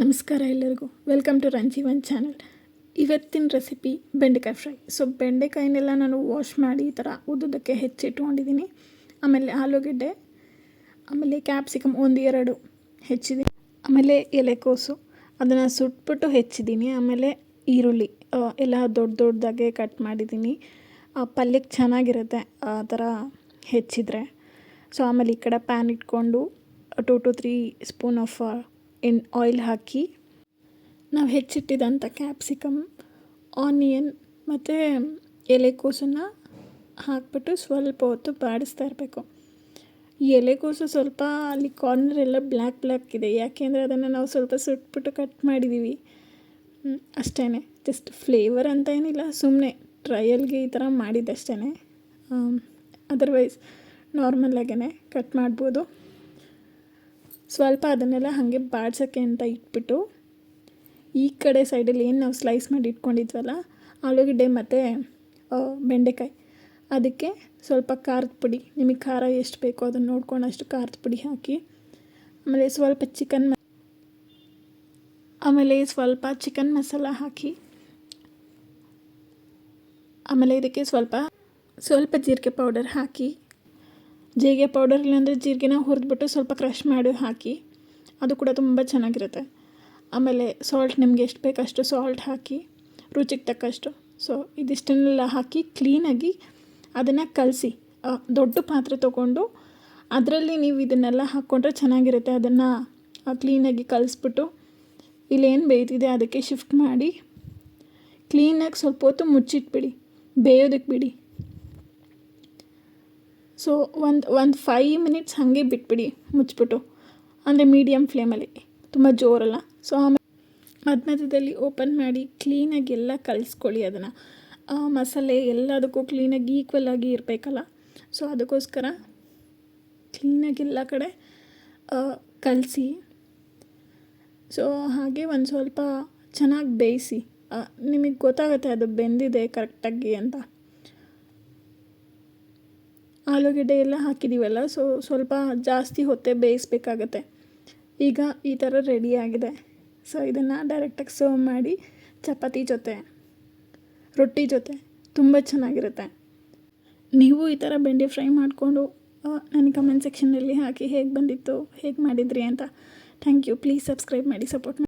ನಮಸ್ಕಾರ ಎಲ್ಲರಿಗೂ. Welcome to Ranjeevan channel ಇವತ್ತಿನ ರೆಸಿಪಿ ಬೆಂಡೆಕಾಯಿ ಫ್ರೈ ಸೊ ಬೆಂಡೆಕಾಯಿನೆಲ್ಲ ನಾನು ವಾಶ್ ಮಾಡಿ ಈ ಥರ ಉದ್ದುದಕ್ಕೆ ಹೆಚ್ಚಿಟ್ಕೊಂಡಿದ್ದೀನಿ ಆಮೇಲೆ ಆಲೂಗೆಡ್ಡೆ, ಆಮೇಲೆ ಕ್ಯಾಪ್ಸಿಕಮ್ ಒಂದು ಎರಡು ಹೆಚ್ಚಿದ್ದೀನಿ ಆಮೇಲೆ ಎಲೆಕೋಸು. ಅದನ್ನು ಸುಟ್ಬಿಟ್ಟು ಹೆಚ್ಚಿದ್ದೀನಿ ಆಮೇಲೆ ಈರುಳ್ಳಿ ಎಲ್ಲ ದೊಡ್ಡ ದೊಡ್ಡದಾಗೆ ಕಟ್ ಮಾಡಿದ್ದೀನಿ ಪಲ್ಯಕ್ಕೆ ಚೆನ್ನಾಗಿರುತ್ತೆ ಆ ಥರ ಹೆಚ್ಚಿದ್ರೆ. ಸೊ ಆಮೇಲೆ ಈ ಕಡೆ ಪ್ಯಾನ್ ಇಟ್ಕೊಂಡು two to three spoon of ಎಣ್ oil ಹಾಕಿ. ನಾವು ಹೆಚ್ಚಿಟ್ಟಿದಂಥ ಕ್ಯಾಪ್ಸಿಕಮ್ ಆನಿಯನ್ ಮತ್ತು ಎಲೆಕೋಸನ್ನು ಹಾಕ್ಬಿಟ್ಟು ಸ್ವಲ್ಪ ಹೊತ್ತು ಬಾಡಿಸ್ತಾ ಇರಬೇಕು. ಈ ಎಲೆಕೋಸು ಸ್ವಲ್ಪ ಅಲ್ಲಿ ಕಾರ್ನರ್ ಎಲ್ಲ ಬ್ಲ್ಯಾಕ್ ಬ್ಲ್ಯಾಕ್ ಇದೆ. ಯಾಕೆಂದರೆ ಅದನ್ನು ನಾವು ಸ್ವಲ್ಪ ಸುಟ್ಬಿಟ್ಟು ಕಟ್ ಮಾಡಿದ್ದೀವಿ ಅಷ್ಟೇ ಜಸ್ಟ್ ಫ್ಲೇವರ್ ಅಂತ ಏನಿಲ್ಲ ಸುಮ್ಮನೆ ಟ್ರಯಲ್ಗೆ ಈ ಥರ ಮಾಡಿದ್ದಷ್ಟೇ ಅದರ್ವೈಸ್ ನಾರ್ಮಲಾಗೇ ಕಟ್ ಮಾಡ್ಬೋದು. ಸ್ವಲ್ಪ ಅದನ್ನೆಲ್ಲ ಹಾಗೆ ಬಾಡ್ಸೋಕ್ಕೆ ಅಂತ ಇಟ್ಬಿಟ್ಟು ಈ ಕಡೆ ಸೈಡಲ್ಲಿ ಏನು ನಾವು ಸ್ಲೈಸ್ ಮಾಡಿ ಇಟ್ಕೊಂಡಿದ್ವಲ್ಲ ಆಲೂಗಡ್ಡೆ ಮತ್ತು ಬೆಂಡೆಕಾಯಿ. ಅದಕ್ಕೆ ಸ್ವಲ್ಪ ಖಾರದ ಪುಡಿ, ನಿಮಗೆ ಖಾರ ಎಷ್ಟು ಬೇಕೋ ಅದನ್ನು ನೋಡ್ಕೊಂಡು ಅಷ್ಟು ಖಾರದ ಪುಡಿ ಹಾಕಿ, ಆಮೇಲೆ ಸ್ವಲ್ಪ ಚಿಕನ್ ಆಮೇಲೆ ಸ್ವಲ್ಪ ಚಿಕನ್ ಮಸಾಲ ಹಾಕಿ, ಆಮೇಲೆ ಇದಕ್ಕೆ ಸ್ವಲ್ಪ ಸ್ವಲ್ಪ ಜೀರಿಗೆ ಪೌಡರ್ ಹಾಕಿ ಜೀರಿಗೆ ಪೌಡರ್ ಇಲ್ಲಾಂದರೆ ಜೀರಿಗೆನ ಹುರಿದ್ಬಿಟ್ಟು ಸ್ವಲ್ಪ ಕ್ರಷ್ ಮಾಡಿ ಹಾಕಿ, ಅದು ಕೂಡ ತುಂಬ ಚೆನ್ನಾಗಿರುತ್ತೆ. ಆಮೇಲೆ ಸಾಲ್ಟ್ ನಿಮಗೆ ಎಷ್ಟು ಬೇಕಷ್ಟು ಸಾಲ್ಟ್ ಹಾಕಿ, ರುಚಿಗೆ ತಕ್ಕಷ್ಟು. ಸೊ ಇದಿಷ್ಟನ್ನೆಲ್ಲ ಹಾಕಿ ಕ್ಲೀನಾಗಿ ಅದನ್ನು ಕಲಸಿ ದೊಡ್ಡ ಪಾತ್ರೆ ತೊಗೊಂಡು ಅದರಲ್ಲಿ ನೀವು ಇದನ್ನೆಲ್ಲ ಹಾಕ್ಕೊಂಡ್ರೆ ಚೆನ್ನಾಗಿರುತ್ತೆ. ಅದನ್ನು ಕ್ಲೀನಾಗಿ ಕಲಸ್ಬಿಟ್ಟು ಇಲ್ಲೇನು ಬೇಯ್ತಿದೆ ಅದಕ್ಕೆ ಶಿಫ್ಟ್ ಮಾಡಿ ಕ್ಲೀನಾಗಿ ಸ್ವಲ್ಪ ಹೊತ್ತು ಮುಚ್ಚಿಟ್ಬಿಡಿ ಬೇಯೋದಕ್ಕೆ ಬಿಡಿ. ಸೊ ಒಂದು ಒಂದು ಫೈವ್ ಮಿನಿಟ್ಸ್ ಹಾಗೆ ಬಿಟ್ಬಿಡಿ ಮುಚ್ಚಿಬಿಟ್ಟು ಅಂದರೆ ಮೀಡಿಯಮ್ ಫ್ಲೇಮಲ್ಲಿ ತುಂಬ ಜೋರಲ್ಲ. ಸೊ ಆಮೇಲೆ ಮಧ್ಯ ಮಧ್ಯದಲ್ಲಿ ಓಪನ್ ಮಾಡಿ ಕ್ಲೀನಾಗಿ ಎಲ್ಲ ಕಲಿಸ್ಕೊಳ್ಳಿ ಅದನ್ನು. ಮಸಾಲೆ ಎಲ್ಲದಕ್ಕೂ ಕ್ಲೀನಾಗಿ ಈಕ್ವಲ್ ಆಗಿ ಇರಬೇಕಲ್ಲ. ಸೊ ಅದಕ್ಕೋಸ್ಕರ ಕ್ಲೀನಾಗಿ ಎಲ್ಲ ಕಡೆ ಕಲಸಿ. ಸೊ ಹಾಗೆ ಒಂದು ಸ್ವಲ್ಪ ಚೆನ್ನಾಗಿ ಬೇಯಿಸಿ. ನಿಮಗೆ ಗೊತ್ತಾಗುತ್ತೆ ಅದು ಬೆಂದಿದೆ ಕರೆಕ್ಟಾಗಿ ಅಂತ. ಆಲೂಗೆಡ್ಡೆ ಎಲ್ಲ ಹಾಕಿದ್ದೀವಲ್ಲ ಸೊ ಸ್ವಲ್ಪ ಜಾಸ್ತಿ ಹೊತ್ತೆ ಬೇಯಿಸ್ಬೇಕಾಗತ್ತೆ. ಈಗ ಈ ಥರ ರೆಡಿಯಾಗಿದೆ ಸೊ ಇದನ್ನು ಡೈರೆಕ್ಟಾಗಿ ಸರ್ವ್ ಮಾಡಿ ಚಪಾತಿ ಜೊತೆ, ರೊಟ್ಟಿ ಜೊತೆ ತುಂಬ ಚೆನ್ನಾಗಿರುತ್ತೆ. ನೀವು ಈ ಥರ ಬೆಂಡೆ ಫ್ರೈ ಮಾಡಿಕೊಂಡು ನನಗೆ ಕಮೆಂಟ್ ಸೆಕ್ಷನಲ್ಲಿ ಹಾಕಿ ಹೇಗೆ ಬಂದಿತ್ತು, ಹೇಗೆ ಮಾಡಿದ್ರಿ ಅಂತ. ಥ್ಯಾಂಕ್ ಯು ಪ್ಲೀಸ್ ಸಬ್ಸ್ಕ್ರೈಬ್ ಮಾಡಿ ಸಪೋರ್ಟ್